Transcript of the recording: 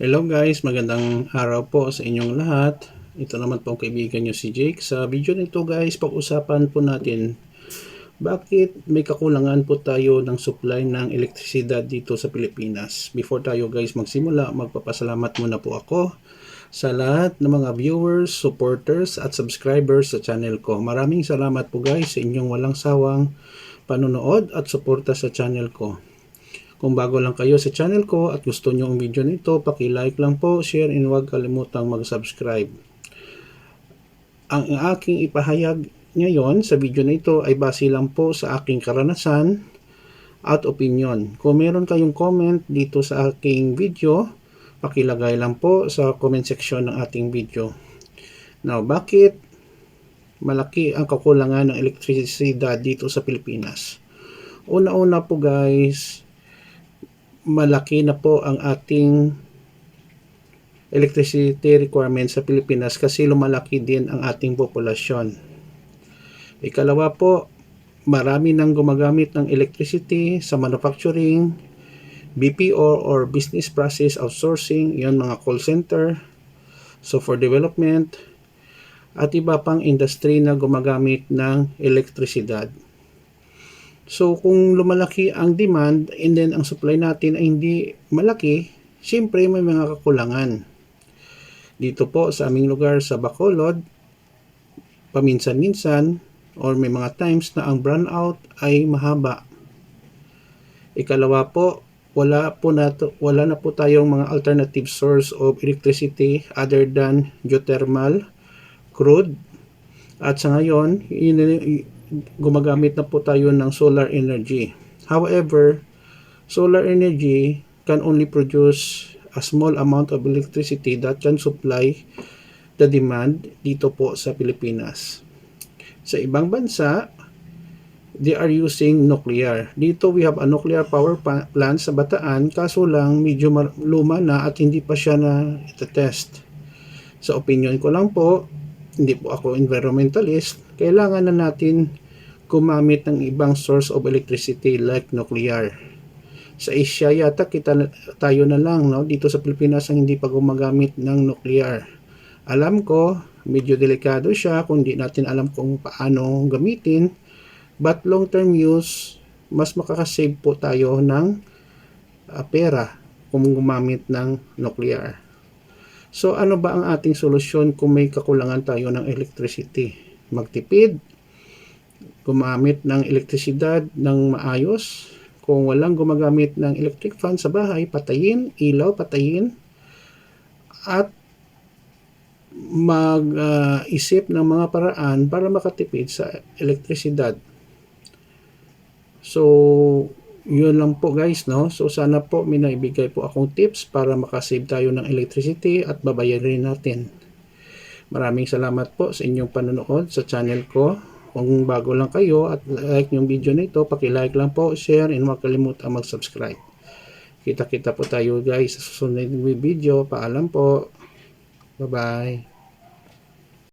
Hello guys, magandang araw po sa inyong lahat. Ito naman po kaibigan nyo si Jake. Sa video nito guys, pag-usapan po natin bakit may kakulangan po tayo ng supply ng elektrisidad dito sa Pilipinas. Before tayo guys magsimula, magpapasalamat muna po ako sa lahat ng mga viewers, supporters at subscribers sa channel ko. Maraming salamat po guys sa inyong walang sawang panonood at suporta sa channel ko. Kung bago lang kayo sa channel ko at gusto nyo ang video nito, paki-like lang po, share, and huwag kalimutang mag-subscribe. Ang aking ipahayag ngayon sa video na ito ay base lang po sa aking karanasan at opinion. Kung meron kayong comment dito sa aking video, pakilagay lang po sa comment section ng ating video. Now, bakit malaki ang kakulangan ng elektrisidad dito sa Pilipinas? Una-una po guys, malaki na po ang ating electricity requirement sa Pilipinas kasi lumalaki din ang ating populasyon. Ikalawa po, marami nang gumagamit ng electricity sa manufacturing, BPO or business process outsourcing, yon mga call center, software development, at iba pang industry na gumagamit ng elektrisidad. So kung lumalaki ang demand and then ang supply natin ay hindi malaki, siyempre may mga kakulangan. Dito po sa aming lugar sa Bacolod, paminsan-minsan or may mga times na ang brownout ay mahaba. Ikalawa po, wala po na wala na po tayong mga alternative source of electricity other than geothermal, crude. At sa ngayon, yun, gumagamit na po tayo ng solar energy. However, solar energy can only produce a small amount of electricity that can supply the demand dito po sa Pilipinas. Sa ibang bansa, they are using nuclear. Dito we have a nuclear power plant sa Bataan kaso lang medyo luma na at hindi pa siya na test. Sa opinion ko lang po, hindi po ako environmentalist, kailangan na natin gumamit ng ibang source of electricity like nuclear. Sa Asia yata kita tayo na lang no dito sa Pilipinas ang hindi pa gumagamit ng nuclear. Alam ko medyo delikado siya kung di natin alam kung paano gamitin but long term use mas makakasave po tayo ng uh, pera kung gumamit ng nuclear. So ano ba ang ating solusyon kung may kakulangan tayo ng electricity? Magtipid, gumamit ng elektrisidad ng maayos. Kung walang gumagamit ng electric fan sa bahay, patayin, ilaw, patayin. At mag-isip uh, ng mga paraan para makatipid sa elektrisidad. So, yun lang po guys, no? So, sana po may po akong tips para makasave tayo ng electricity at babayarin natin. Maraming salamat po sa inyong panonood sa channel ko. Kung bago lang kayo at like yung video na ito, paki-like lang po, share, and huwag kalimutan mag-subscribe. Kita-kita po tayo guys sa susunod na video. Paalam po. Bye-bye.